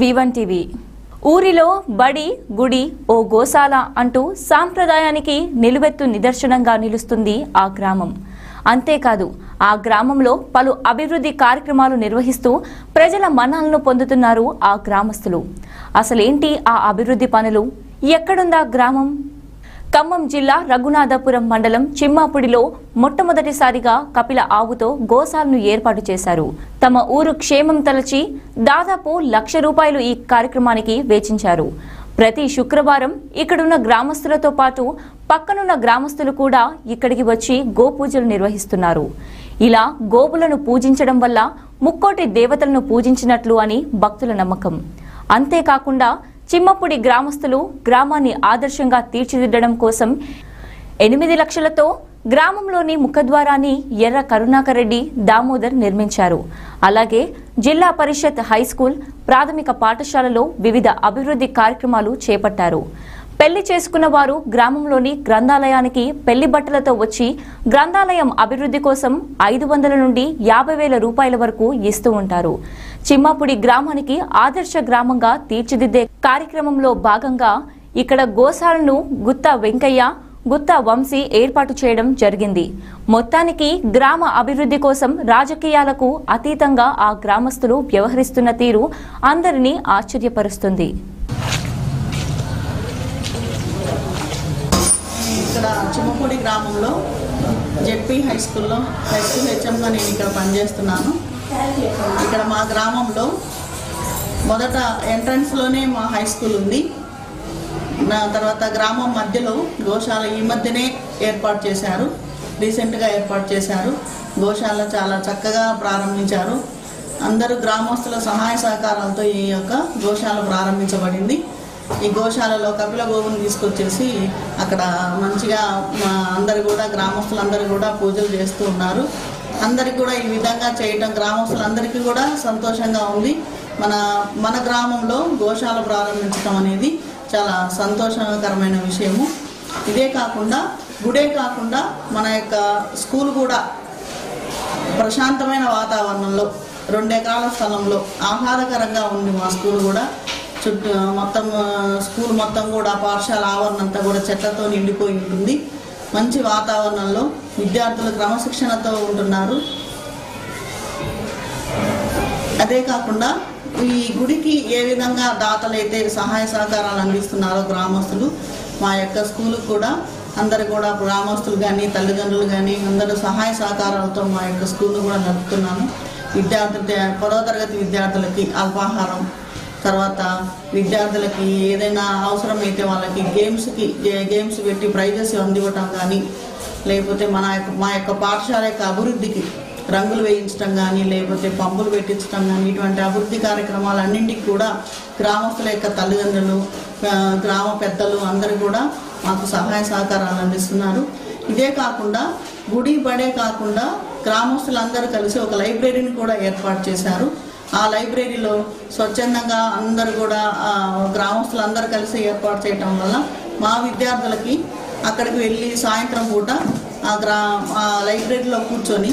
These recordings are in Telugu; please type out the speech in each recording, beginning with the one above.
వివన్ టీవీ ఊరిలో బడి గుడి ఓ గోశాల అంటూ సాంప్రదాయానికి నిలువెత్తు నిదర్శనంగా నిలుస్తుంది ఆ గ్రామం. అంతేకాదు ఆ గ్రామంలో పలు అభివృద్ధి కార్యక్రమాలు నిర్వహిస్తూ ప్రజల మన్నలను పొందుతున్నారు ఆ గ్రామస్తులు. అసలేంటి ఆ అభివృద్ధి పనులు? ఎక్కడుందా గ్రామం? ఖమ్మం జిల్లా రఘునాథపురం మండలం చిమ్మాపుడిలో మొట్టమొదటిసారిగా కపిల ఆవుతో గోశాలను ఏర్పాటు చేశారు. తమ ఊరు క్షేమం తలచి దాదాపు లక్ష రూపాయలు ఈ కార్యక్రమానికి వేచించారు. ప్రతి శుక్రవారం ఇక్కడున్న గ్రామస్తులతో పాటు పక్కనున్న గ్రామస్తులు కూడా ఇక్కడికి వచ్చి గోపూజలు నిర్వహిస్తున్నారు. ఇలా గోపులను పూజించడం వల్ల ముక్కోటి దేవతలను పూజించినట్లు అని భక్తుల నమ్మకం. అంతేకాకుండా చిమ్మపుడి గ్రామస్తులు గ్రామాన్ని ఆదర్శంగా తీర్చిదిద్దడం కోసం ఎనిమిది లక్షలతో గ్రామంలోని ముఖద్వారాన్ని ఎర్ర కరుణాకర్ రెడ్డి దామోదర్ నిర్మించారు. అలాగే జిల్లా పరిషత్ హై స్కూల్ ప్రాథమిక పాఠశాలలో వివిధ అభివృద్ధి కార్యక్రమాలు చేపట్టారు. పెళ్ళి చేసుకున్న వారు గ్రామంలోని గ్రంథాలయానికి పెళ్ళి బట్టలతో వచ్చి గ్రంథాలయం అభివృద్ధి కోసం ఐదు వందల నుండి యాభై వేల రూపాయల వరకు ఇస్తూ ఉంటారు. చిమ్మాపుడి గ్రామానికి ఆదర్శ గ్రామంగా తీర్చిదిద్దే కార్యక్రమంలో భాగంగా ఇక్కడ గోశాలను గుత్త వెంకయ్య గుత్తా వంశీ ఏర్పాటు చేయడం జరిగింది. మొత్తానికి గ్రామ అభివృద్ధి కోసం రాజకీయాలకు అతీతంగా ఆ గ్రామస్తులు వ్యవహరిస్తున్న తీరు అందరినీ ఆశ్చర్యపరుస్తుంది ఇక్కడ చిమ్మపూడి గ్రామంలో జెడ్పీ హై స్కూల్లో హెచ్ హెచ్ఎంగా నేను ఇక్కడ పనిచేస్తున్నాను. ఇక్కడ మా గ్రామంలో మొదట ఎంట్రన్స్లోనే మా హై స్కూల్ ఉంది. తర్వాత గ్రామం మధ్యలో గోశాల ఈ మధ్యనే ఏర్పాటు చేశారు. రీసెంట్గా ఏర్పాటు చేశారు. గోశాల చాలా చక్కగా ప్రారంభించారు. అందరూ గ్రామస్తుల సహాయ సహకారాలతో ఈ యొక్క గోశాల ప్రారంభించబడింది. ఈ గోశాలలో కపిల గోవుని తీసుకొచ్చేసి అక్కడ మంచిగా మా అందరు కూడా గ్రామస్తులందరూ కూడా పూజలు చేస్తూ ఉన్నారు. అందరికి కూడా ఈ విధంగా చేయటం గ్రామస్తులందరికీ కూడా సంతోషంగా ఉంది. మన మన గ్రామంలో గోశాల ప్రారంభించడం అనేది చాలా సంతోషకరమైన విషయము. ఇదే కాకుండా గుడే కాకుండా మన యొక్క స్కూల్ కూడా ప్రశాంతమైన వాతావరణంలో రెండు ఎకరాల స్థలంలో ఆహ్లాదకరంగా ఉంది మా స్కూల్ కూడా. చుట్టూ మొత్తం స్కూల్ మొత్తం కూడా పాఠశాల ఆవరణ అంతా కూడా చెట్లతో నిండిపోయి ఉంటుంది. మంచి వాతావరణంలో విద్యార్థులు క్రమశిక్షణతో ఉంటున్నారు. అదే కాకుండా ఈ గుడికి ఏ విధంగా దాతలైతే సహాయ సహకారాలు అందిస్తున్నారో గ్రామస్తులు మా యొక్క స్కూలు కూడా అందరు కూడా గ్రామస్తులు కానీ తల్లిదండ్రులు కానీ అందరూ సహాయ సహకారాలతో మా యొక్క స్కూల్ను కూడా నడుపుతున్నాము. విద్యార్థులు పదో తరగతి విద్యార్థులకి అల్పాహారం తర్వాత విద్యార్థులకి ఏదైనా అవసరమైతే వాళ్ళకి గేమ్స్కి గేమ్స్ పెట్టి ప్రైజెస్ అందివ్వటం కానీ లేకపోతే మన యొక్క మా యొక్క పాఠశాల యొక్క అభివృద్ధికి రంగులు వేయించడం కానీ లేకపోతే పంపులు పెట్టించడం కానీ ఇటువంటి అభివృద్ధి కార్యక్రమాలన్నింటికి కూడా గ్రామస్తుల యొక్క తల్లిదండ్రులు గ్రామ పెద్దలు అందరూ కూడా మాకు సహాయ సహకారాలు అందిస్తున్నారు. ఇదే కాకుండా గుడి పడే కాకుండా గ్రామస్తులందరూ కలిసి ఒక లైబ్రరీని కూడా ఏర్పాటు చేశారు. ఆ లైబ్రరీలో స్వచ్ఛందంగా అందరు కూడా గ్రామస్తులు గ్రామస్తులందరూ కలిసి ఏర్పాటు చేయటం వల్ల మా విద్యార్థులకి అక్కడికి వెళ్ళి సాయంత్రం పూట ఆ గ్రా ఆ లైబ్రరీలో కూర్చొని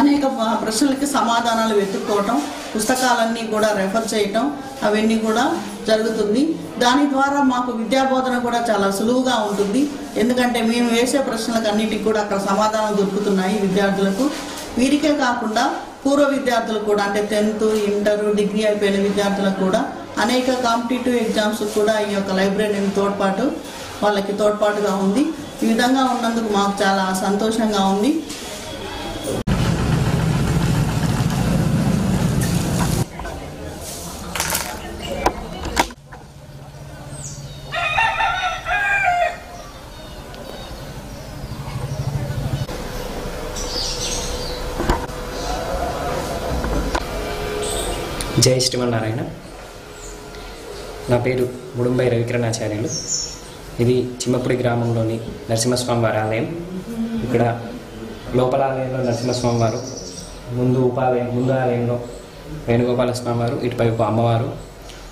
అనేక ప్రశ్నలకి సమాధానాలు వెతుక్కోవటం పుస్తకాలన్నీ కూడా రెఫర్ చేయటం అవన్నీ కూడా జరుగుతుంది. దాని ద్వారా మాకు విద్యాబోధన కూడా చాలా సులువుగా ఉంటుంది. ఎందుకంటే మేము వేసే ప్రశ్నలకు అన్నిటికి కూడా అక్కడ సమాధానం దొరుకుతున్నాయి విద్యార్థులకు. వీరికే కాకుండా పూర్వ విద్యార్థులు కూడా అంటే టెన్త్ ఇంటర్ డిగ్రీ అయిపోయిన విద్యార్థులకు కూడా అనేక కాంపిటేటివ్ ఎగ్జామ్స్ కూడా ఈ యొక్క లైబ్రరీని తోడ్పాటు వాళ్ళకి తోడ్పాటుగా ఉంది. ఈ విధంగా ఉన్నందుకు మాకు చాలా సంతోషంగా ఉంది. జై శ్రీమన్నారాయణ. నా పేరు ముడుంబై రవికిరణాచార్యులు. ఇది చిమ్మపుడి గ్రామంలోని నరసింహస్వామి వారి ఆలయం. ఇక్కడ లోపల ఆలయంలో నరసింహస్వామి వారు ముందు ఉపాలయం ముందు ఆలయంలో వేణుగోపాల స్వామి వారు ఇటువైపు అమ్మవారు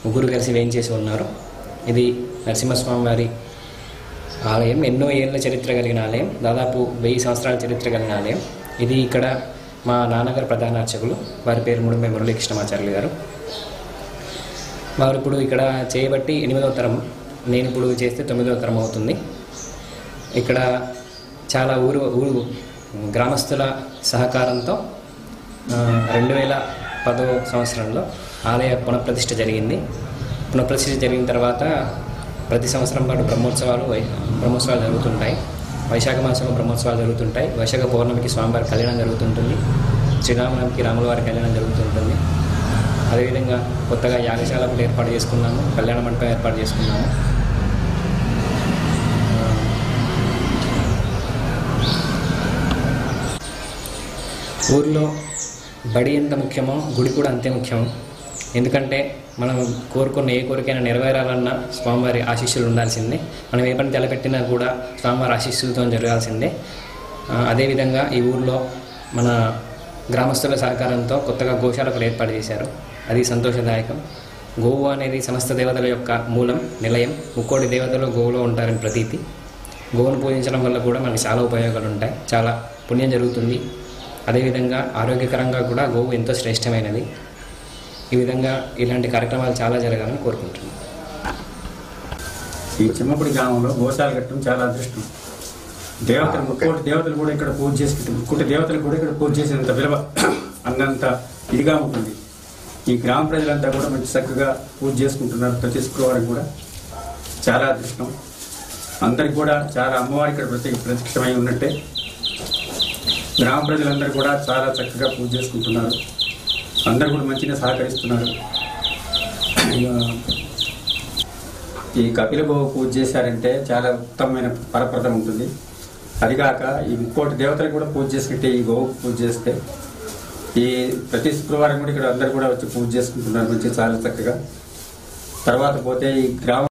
ముగ్గురు కలిసి వేయించేసి ఉన్నారు. ఇది నరసింహస్వామి వారి ఆలయం. ఎన్నో ఏళ్ళ చరిత్ర కలిగిన ఆలయం. దాదాపు వెయ్యి సంవత్సరాల చరిత్ర కలిగిన ఆలయం. ఇది ఇక్కడ మా నాన్నగారు ప్రధాన అర్చకులు. వారి పేరు ముడుంబై మురళీకృష్ణమాచార్యులు గారు. వారు ఇప్పుడు ఇక్కడ చేయబట్టి ఎనిమిదవ తరం. నేను ఇప్పుడు చేస్తే తొమ్మిదవ తరం అవుతుంది. ఇక్కడ చాలా ఊరు ఊరు గ్రామస్తుల సహకారంతో రెండు వేల పదో సంవత్సరంలో ఆలయ పునఃప్రతిష్ఠ జరిగింది. పునఃప్రతిష్ఠ జరిగిన తర్వాత ప్రతి సంవత్సరం పాటు బ్రహ్మోత్సవాలు వై బ్రహ్మోత్సవాలు జరుగుతుంటాయి. వైశాఖ మాసంలో బ్రహ్మోత్సవాలు జరుగుతుంటాయి. వైశాఖ పౌర్ణమికి స్వామివారి కళ్యాణం జరుగుతుంటుంది. శ్రీరామనవమికి రాములవారి కళ్యాణం జరుగుతుంటుంది. అదేవిధంగా కొత్తగా యాగశాల కూడా ఏర్పాటు చేసుకున్నాము. కళ్యాణ మండపం ఏర్పాటు చేసుకున్నాము. ఊరిలో బడి ఎంత ముఖ్యమో గుడి కూడా అంతే ముఖ్యం ఎందుకంటే మనం కోరుకున్న ఏ కోరికైనా నెరవేరాలన్నా స్వామివారి ఆశీస్సులు ఉండాల్సిందే. మనం ఏ పని తలపెట్టినా కూడా స్వామివారి ఆశీస్సులతో జరగాల్సిందే. అదేవిధంగా ఈ ఊర్లో మన గ్రామస్తుల సహకారంతో కొత్తగా గోశాలకు ఏర్పాటు చేశారు. అది సంతోషదాయకం. గోవు అనేది సమస్త దేవతల యొక్క మూలం నిలయం. ముక్కోటి దేవతలు గోవులో ఉంటారని ప్రతీతి. గోవును పూజించడం వల్ల కూడా మనకి చాలా ఉపయోగాలు ఉంటాయి. చాలా పుణ్యం జరుగుతుంది. అదేవిధంగా ఆరోగ్యకరంగా కూడా గోవు ఎంతో శ్రేష్టమైనది. ఈ విధంగా ఇలాంటి కార్యక్రమాలు చాలా జరగాలని కోరుకుంటున్నాను ఈ చిమ్మపుడి గ్రామంలో గోశాల కట్టడం చాలా అదృష్టం. దేవతలు ముక్కోటి దేవతలు కూడా ఇక్కడ పూజ చేసి ముక్కోటి దేవతలు కూడా ఇక్కడ పూజ చేసినంత విలువ అన్నంత ఇదిగా ఉంటుంది. ఈ గ్రామ ప్రజలంతా కూడా మంచి చక్కగా పూజ చేసుకుంటున్నారు ప్రతి శుక్రవారం కూడా. చాలా అదృష్టం. అందరికి కూడా చాలా అమ్మవారి ఇక్కడ ప్రతి ప్రత్యక్షమై ఉన్నట్టే. గ్రామ ప్రజలందరూ కూడా చాలా చక్కగా పూజ చేసుకుంటున్నారు. అందరు కూడా మంచిగా సహకరిస్తున్నారు. ఈ కపిల బాబు పూజ చేశారంటే చాలా ఉత్తమమైన పరప్రదం ఉంటుంది. అదిగాక ఈ ఇంకోటి దేవతలకు కూడా పూజ చేసుకుంటే ఈ గోవుకు పూజ చేస్తే ఈ ప్రతి శుక్రవారం కూడా ఇక్కడ అందరు కూడా వచ్చి పూజ చేసుకుంటున్నారు మంచి చాలా చక్కగా. తర్వాత పోతే ఈ గ్రామం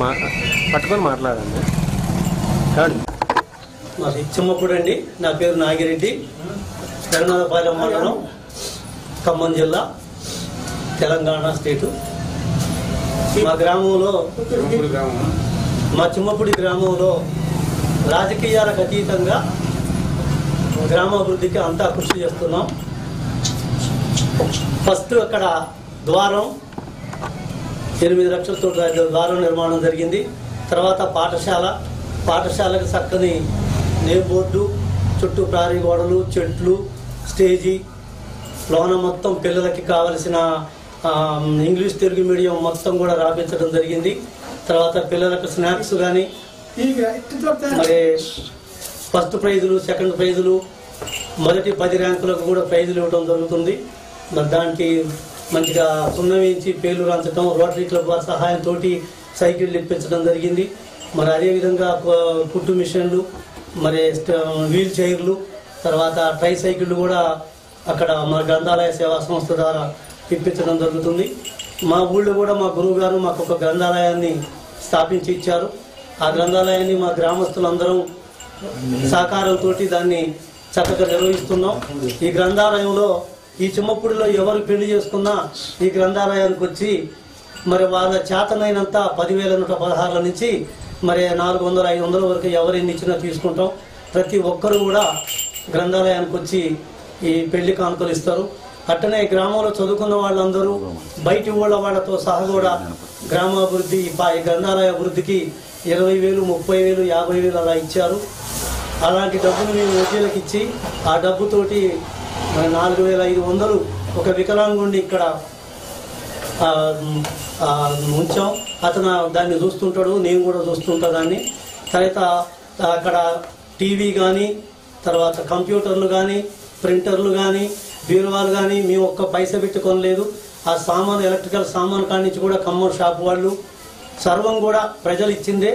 మా పట్టుకొని మాట్లాడండి. కాదు. మాది చిమ్మప్పుడు అండి నా పేరు నాగిరెడ్డి. కరుణాలపాలెం మండలం ఖమ్మం జిల్లా తెలంగాణ స్టేటు. మా గ్రామంలో మా చిమ్మపుడి గ్రామంలో రాజకీయాలకు అతీతంగా గ్రామాభివృద్ధికి అంతా కృషి చేస్తున్నాం. ఫస్ట్ అక్కడ ద్వారం ఎనిమిది లక్షలతో ద్వారం నిర్మాణం జరిగింది. తర్వాత పాఠశాల పాఠశాలకు చక్కని నేమ్ బోర్డు చుట్టూ ప్రారీ గోడలు చెట్లు స్టేజీ లోన మొత్తం పిల్లలకి కావలసిన ఇంగ్లీష్ తెలుగు మీడియం మొత్తం కూడా రాపించడం జరిగింది. తర్వాత పిల్లలకు స్నాక్స్ కానీ మరి ఫస్ట్ ప్రైజులు సెకండ్ ప్రైజులు మొదటి పది ర్యాంకులకు కూడా ప్రైజులు ఇవ్వడం జరుగుతుంది. మరి దానికి మంచిగా సున్నం వేయించి పేర్లు రాంచడం రోటరీ క్లబ్ వారి సహాయంతో సైకిళ్ళు ఇప్పించడం జరిగింది. మరి అదేవిధంగా పుట్టు కుట్టు మిషన్లు మరి స్ట- వీల్ చైర్లు తర్వాత ట్రై సైకిళ్ళు కూడా అక్కడ మా గ్రంథాలయ సేవా సంస్థ ద్వారా ఇప్పించడం జరుగుతుంది. మా ఊళ్ళో కూడా మా గురువు గారు మాకు ఒక గ్రంథాలయాన్ని స్థాపించి ఇచ్చారు. ఆ గ్రంథాలయాన్ని మా గ్రామస్తులందరం సహకారంతో దాన్ని చక్కగా నిర్వహిస్తున్నాం. ఈ గ్రంథాలయంలో ఈ చిమ్మపుడిలో ఎవరు పెళ్ళి చేసుకున్నా ఈ గ్రంథాలయానికి వచ్చి మరి వాళ్ళ చేతనైనంత పదివేల నూట పదహారుల నుంచి మరి నాలుగు వందల ఐదు వందల వరకు ఎవరు ఎన్ని ఇచ్చినా తీసుకుంటాం. ప్రతి ఒక్కరు కూడా గ్రంథాలయానికి వచ్చి ఈ పెళ్ళి కానుకలు ఇస్తారు. అట్టనే గ్రామంలో చదువుకున్న వాళ్ళందరూ బయటి ఊళ్ళ వాళ్ళతో సహా కూడా గ్రామాభివృద్ధి ఈ గ్రంథాలయ అభివృద్ధికి ఇరవై వేలు ముప్పై వేలు యాభై వేలు అలా ఇచ్చారు. అలాంటి డబ్బులు మేము వడ్డీలకు ఇచ్చి ఆ డబ్బుతోటి నాలుగు వేల ఐదు వందలు ఒక వికలాంగుండి ఇక్కడ ఉంచాం. అతను దాన్ని చూస్తుంటాడు నేను కూడా చూస్తుంటా దాన్ని. తర్వాత అక్కడ టీవీ కానీ తర్వాత కంప్యూటర్లు కానీ ప్రింటర్లు కానీ బీరువాలు కానీ మేము ఒక్క పైస పెట్టి కొనలేదు ఆ సామాన్ ఎలక్ట్రికల్ సామాన్ కాడి నుంచి కూడా కమ్మర్ షాప్ వాళ్ళు సర్వం కూడా ప్రజలు ఇచ్చిందే.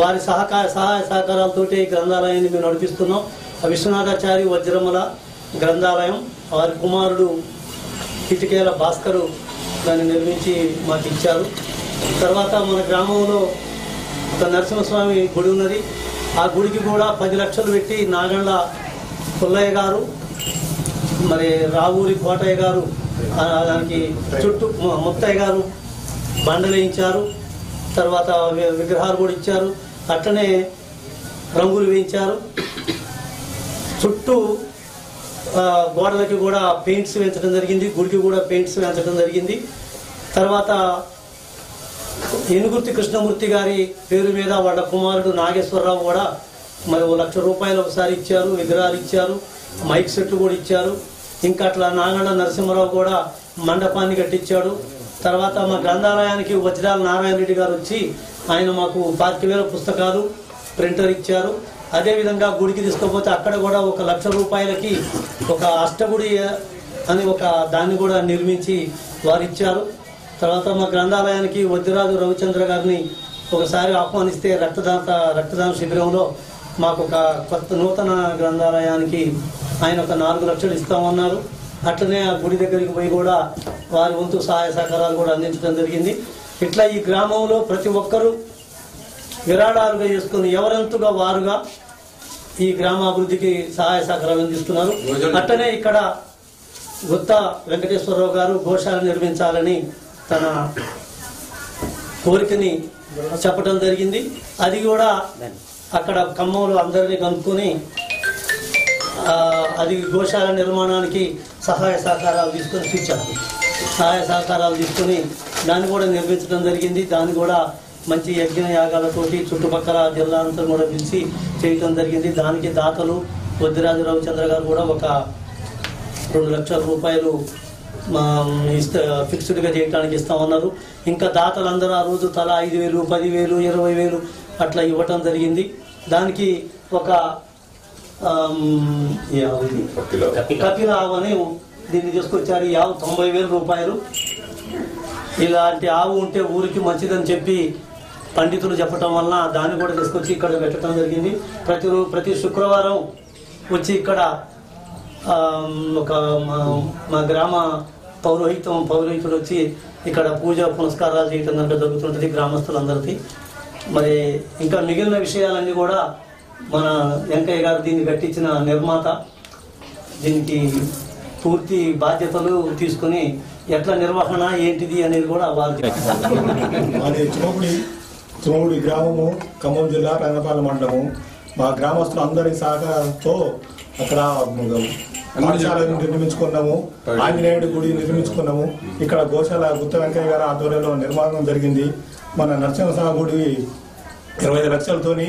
వారి సహకార సహాయ సహకారాలతోటి ఈ గ్రంథాలయాన్ని మేము నడిపిస్తున్నాం. ఆ విశ్వనాథాచారి వజ్రమల గ్రంథాలయం వారి కుమారుడు ఇటుకేల భాస్కరు దాన్ని నిర్మించి మాకు ఇచ్చారు. తర్వాత మన గ్రామంలో ఒక నరసింహస్వామి గుడి ఉన్నది. ఆ గుడికి కూడా పది లక్షలు పెట్టి నాగండ్ల పుల్లయ్య గారు మరి రావూరి కోటయ్య గారు దానికి చుట్టూ ముత్తయ్య గారు బండలేయించారు తర్వాత వి- విగ్రహాలు కూడా ఇచ్చారు. అట్లనే రంగులు వేయించారు. చుట్టూ గోడలకి కూడా పెయింట్స్ వేయించడం జరిగింది గుడికి కూడా పెయింట్స్ వేయించడం జరిగింది. తర్వాత ఏనుగుర్తి కృష్ణమూర్తి గారి పేరు మీద వాళ్ళ కుమారుడు నాగేశ్వరరావు కూడా మరి లక్ష రూపాయలు ఒకసారి ఇచ్చారు విగ్రహాలు ఇచ్చారు మైక్ సెట్లు కూడా ఇచ్చారు. ఇంకా అట్లా నాగండ నరసింహరావు కూడా మండపాన్ని కట్టించాడు. తర్వాత మా గ్రంథాలయానికి వజ్రాల నారాయణ రెడ్డి గారు వచ్చి ఆయన మాకు పాతిక పుస్తకాలు ప్రింటర్ ఇచ్చారు. అదేవిధంగా గుడికి తీసుకుపోతే అక్కడ కూడా ఒక లక్ష రూపాయలకి ఒక అష్టగుడి అని ఒక దాన్ని కూడా నిర్మించి వారు ఇచ్చారు. తర్వాత మా గ్రంథాలయానికి వద్దిరాజు రవిచంద్ర గారిని ఒకసారి ఆహ్వానిస్తే రక్తదాత రక్తదాన శిబిరంలో మాకు ఒక కొత్త నూతన గ్రంథాలయానికి ఆయన ఒక నాలుగు లక్షలు ఇస్తామన్నారు. అట్లనే ఆ గుడి దగ్గరికి పోయి కూడా వారి వంతు సహాయ సహకారాలు కూడా అందించడం జరిగింది. ఇట్లా ఈ గ్రామంలో ప్రతి ఒక్కరూ విరాళాలుగా చేసుకుని ఎవరంతుగా వారుగా ఈ గ్రామాభివృద్ధికి సహాయ సహకారాలు అందిస్తున్నారు. అట్లనే ఇక్కడ గుత్త వెంకటేశ్వరరావు గారు గోశాల నిర్మించాలని తన కోరికని చెప్పడం జరిగింది. అది కూడా అక్కడ ఖమ్మంలో అందరినీ కనుక్కొని అది గోశాల నిర్మాణానికి సహాయ సహకారాలు తీసుకొని ఇచ్చారు సహాయ సహకారాలు తీసుకొని దాన్ని కూడా నిర్మించడం జరిగింది. దాన్ని కూడా మంచి యజ్ఞ యాగాలతోటి చుట్టుపక్కల జిల్లా అంతా కూడా పిలిచి చేయటం జరిగింది. దానికి దాతలు వద్దిరాజు రవిచంద్ర గారు కూడా ఒక రెండు లక్షల రూపాయలు మా ఇస్తా ఫిక్స్డ్గా చేయడానికి ఇస్తామన్నారు. ఇంకా దాతలందరూ ఆ రోజు తల ఐదు వేలు పదివేలు ఇరవై వేలు అట్లా ఇవ్వటం జరిగింది. దానికి ఒక కపిల ఆవు అని దీన్ని తీసుకొచ్చారు. ఈ ఆవు తొంభై వేల రూపాయలు. ఇలాంటి ఆవు ఉంటే ఊరికి మంచిదని చెప్పి పండితులు చెప్పటం వల్ల దాన్ని కూడా తీసుకొచ్చి ఇక్కడ పెట్టడం జరిగింది. ప్రతి ప్రతి శుక్రవారం వచ్చి ఇక్కడ ఒక మా- మా గ్రామ పౌరోహితం పౌరోహితుడు వచ్చి ఇక్కడ పూజ పునస్కారాలు చేయటం కనుక జరుగుతుంటుంది గ్రామస్తులందరికీ మరి ఇంకా మిగిలిన విషయాలన్నీ కూడా మన వెంకయ్య గారు దీన్ని కట్టించిన నిర్మాత దీనికి పూర్తి బాధ్యతలు తీసుకుని ఎట్లా నిర్వహణ ఏంటిది అనేది కూడా వారు చిమగుడి గ్రామము ఖమ్మం జిల్లా రంగపాలెం మండలము. మా గ్రామస్తులు అందరి సహకారంతో అక్కడ పాఠశాలను నిర్మించుకున్నాము ఆంజనేయుడి గుడి నిర్మించుకున్నాము. ఇక్కడ గోశాల గుత్త వెంకయ్య గారి ఆధ్వర్యంలో నిర్మాణం జరిగింది. మన నరసింహస్వామి గుడి ఇరవై ఐదు లక్షలతోని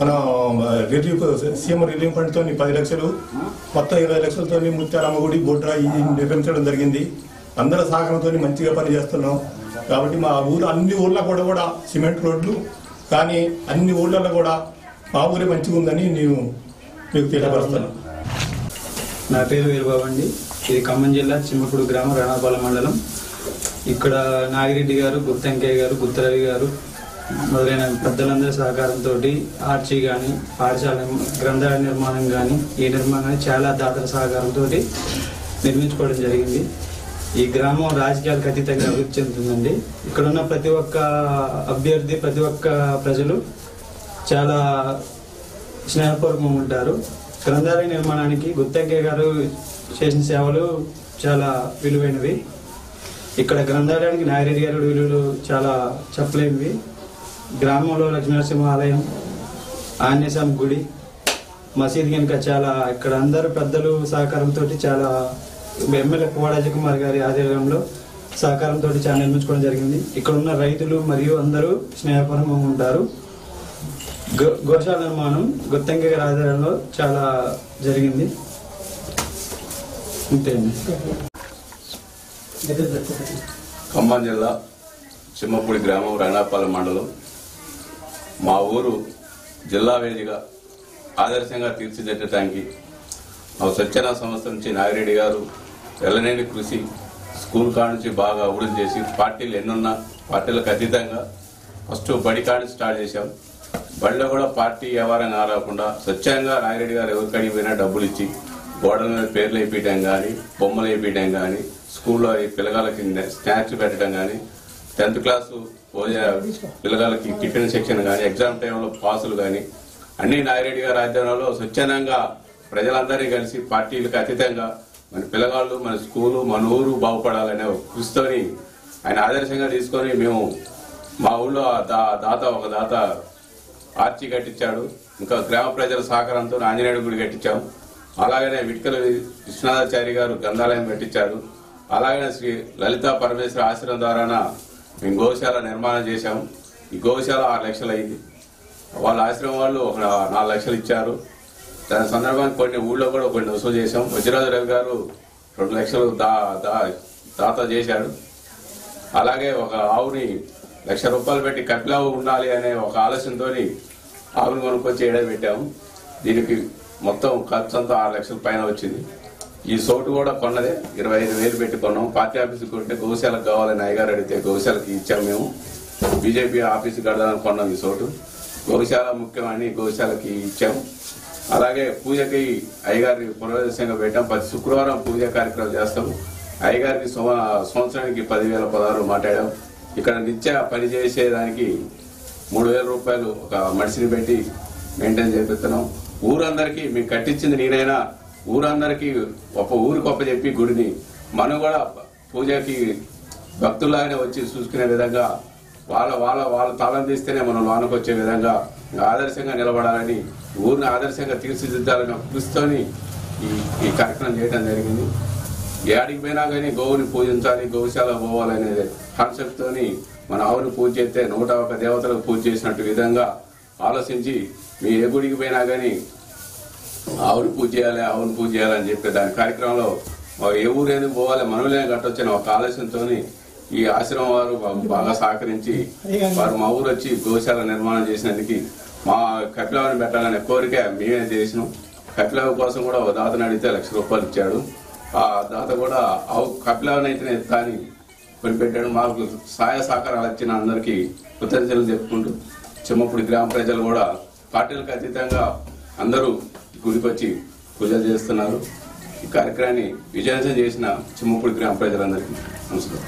మనం రిలీఫ్ సీఎం రిలీఫ్ ఫండ్ తోని పది లక్షలు మొత్తం ఇరవై లక్షలతో ముత్యాలమ్మ గుడి బొడ్రా ఇది నిర్మించడం జరిగింది. అందరి సహకారంతో మంచిగా పని చేస్తున్నాం కాబట్టి మా ఊరు అన్ని ఊర్లో కూడా కూడా సిమెంట్ రోడ్లు కానీ అన్ని ఊర్లలో కూడా మా ఊరే మంచిగా ఉందని నేను మీకు తెలియపరుస్తాను. నా పేరు వీరబాబు అండి. ఇది ఖమ్మం జిల్లా చిమ్మకుడు గ్రామం రణాపాల మండలం. ఇక్కడ నాగిరెడ్డి గారు గుత్తంకయ్య గారు గుత్తరవి గారు మొదలైన పెద్దలందరి సహకారంతో ఆర్చి కానీ పాఠశాల గ్రంథాలయ నిర్మాణం కానీ ఈ నిర్మాణాన్ని చాలా దాతల సహకారంతో నిర్మించుకోవడం జరిగింది. ఈ గ్రామం రాజకీయాలకు అతీతంగా అభివృద్ధి చెందుతుందండి. ఇక్కడ ఉన్న ప్రతి ఒక్క అభ్యర్థి ప్రతి ఒక్క ప్రజలు చాలా స్నేహపూర్వకంగా ఉంటారు గ్రంథాలయ నిర్మాణానికి గుత్తెంకయ్య గారు చేసిన సేవలు చాలా విలువైనవి. ఇక్కడ గ్రంథాలయానికి నాగిరెడ్డి గారి విలువలు చాలా చెప్పలేనివి. గ్రామంలో లక్ష్మీనరసింహ ఆలయం ఆంజనేయస్వామి గుడి మసీద్ కనుక చాలా ఇక్కడ అందరు పెద్దలు సహకారంతో చాలా ఎమ్మెల్యే పువ్వాడ కుమార్ గారి ఆధ్వర్యంలో సహకారంతో చాలా నిర్మించుకోవడం జరిగింది. ఇక్కడ ఉన్న రైతులు మరియు అందరూ స్నేహపరంగా ఉంటారు. గో- గోశాల నిర్మాణం గుత్తంగి గారి ఆధ్వర్యంలో చాలా జరిగింది. అంతే ఖమ్మం జిల్లా చిమ్మపూడి గ్రామం రంగనాపాలెం మండలం. మా ఊరు జిల్లా వేదిక ఆదర్శంగా తీర్చిదిద్దటానికి మా స్వచ్ఛంద సంస్థ నుంచి నాగిరెడ్డి గారు వెళ్ళలేని కృషి స్కూల్ కాడ నుంచి బాగా అభివృద్ధి చేసి పార్టీలు ఎన్నున్నా పార్టీలకు అతీతంగా ఫస్ట్ బడి కాడి స్టార్ట్ చేశాం. బడిలో కూడా పార్టీ వ్యవహారం కాకుండా స్వచ్ఛంగా నాగిరెడ్డి గారు ఎవరికి పోయినా డబ్బులు ఇచ్చి గోడల మీద పేర్లు వేయించడం కానీ బొమ్మలు వేయించడం కానీ స్కూల్లో పిల్లగాళ్ళకి స్నాక్స్ పెట్టడం కానీ టెన్త్ క్లాసు పిల్లగాళ్ళకి టిఫిన్ సెక్షన్ కానీ ఎగ్జామ్ టైంలో పాసులు కానీ అన్ని నాగిరెడ్డి గారి ఆధ్వర్యంలో స్వచ్ఛందంగా ప్రజలందరినీ కలిసి పార్టీలకు అతీతంగా మన పిల్లగాళ్ళు మన స్కూలు మన ఊరు బాగుపడాలనే ఒక కృషితోని ఆయన ఆదర్శంగా తీసుకొని మేము మా ఊళ్ళో ఆ దా- దాత ఒక దాత ఆర్చి కట్టించాడు. ఇంకా గ్రామ ప్రజల సహకారంతో ఆంజనేయుడు గుడి కట్టించాం. అలాగనే విట్కల కృష్ణాచారి గారు గ్రంథాలయం కట్టించారు. అలాగనే శ్రీ లలితా పరమేశ్వర ఆశ్రమం ద్వారాన మేము గోశాల నిర్మాణం చేశాము ఈ గోశాల ఆరు లక్షలు అయింది వాళ్ళ ఆశ్రమం వాళ్ళు ఒక నాలుగు లక్షలు ఇచ్చారు. దాని సందర్భాన్ని కొన్ని ఊళ్ళో కూడా కొన్ని వసూలు చేశాం. వజ్రాజు రవి గారు రెండు లక్షలు దా దా దాత చేశాడు. అలాగే ఒక ఆవుని లక్ష రూపాయలు పెట్టి కపిలావు ఉండాలి అనే ఒక ఆలోచనతో ఆవుని కొనుక్కొచ్చి ఏడాది పెట్టాము. దీనికి మొత్తం ఖర్చు అంతా ఆరు లక్షల పైన వచ్చింది. ఈ సోటు కూడా కొన్నదే. ఇరవై ఐదు వేలు పెట్టి కొన్నాం. పార్టీ ఆఫీస్కి ఉంటే గోశాలకు కావాలని అయ్యగారు అడిగితే గోశాలకి ఇచ్చాం మేము. బీజేపీ ఆఫీస్కి కడదామని కొన్నాం ఈ సోటు. గోశాల ముఖ్యమని గోశాలకి ఇచ్చాము అలాగే పూజకి అయ్యగారి పునర్దర్శనంగా పెట్టాం. ప్రతి శుక్రవారం పూజ కార్యక్రమం చేస్తాం. అయ్యగారికి సంవత్సరానికి పదివేల పదహారు మాట్లాడాం. ఇక్కడ నిత్య పని చేసేదానికి మూడు వేల రూపాయలు ఒక మనిషిని పెట్టి మెయింటైన్ చేపిస్తున్నాం. ఊరందరికీ మీకు కట్టించింది నేనైనా ఊరందరికీ ఒక ఊరికి ఒప్ప చెప్పి గుడిని మనం కూడా పూజకి భక్తులాగానే వచ్చి చూసుకునే విధంగా వాళ్ళ వాళ్ళ వాళ్ళ తాళం తీస్తేనే మనం లోనకొచ్చే విధంగా ఆదర్శంగా నిలబడాలని ఊరిని ఆదర్శంగా తీర్చిదిద్దాలని కృషితోని ఈ ఈ కార్యక్రమం చేయడం జరిగింది. ఏడికి పోయినా కానీ గోవుని పూజించాలి గోశాల పోవాలనే కాన్సెప్ట్ తోని మన ఆవుని పూజ చేస్తే నూట ఒక దేవతలకు పూజ చేసినట్టు విధంగా ఆలోచించి మీ ఏ గుడికి పోయినా కానీ ఆవుని పూజ చేయాలి ఆవుని పూజ చేయాలని చెప్పే దాని కార్యక్రమంలో ఏ ఊరు ఎందుకు పోవాలి మనమే కట్టొచ్చిన ఒక ఆలోచనతో ఈ ఆశ్రమం వారు బాగా సహకరించి వారు మా ఊరు వచ్చి గోశాల నిర్మాణం చేసినందుకు మా కపిలావని పెట్టాలనే కోరిక మేమే చేసినాం. కపిలావ కోసం కూడా ఒక దాతను అడిగితే లక్ష రూపాయలు ఇచ్చాడు. ఆ దాత కూడా ఆవు కపిలావని తాని కొనిపెట్టాడు. మాకు సహాయ సహకారాలు వచ్చిన అందరికీ కృతజ్ఞతలు చెప్పుకుంటూ చిమ్మప్పుడు గ్రామ ప్రజలు కూడా పార్టీలకు అతీతంగా అందరూ గుడికి వచ్చి పూజలు చేస్తున్నారు. ఈ కార్యక్రమాన్ని విజయవంతం చేసిన చిమ్మపుడి గ్రామ ప్రజలందరికీ నమస్కారం.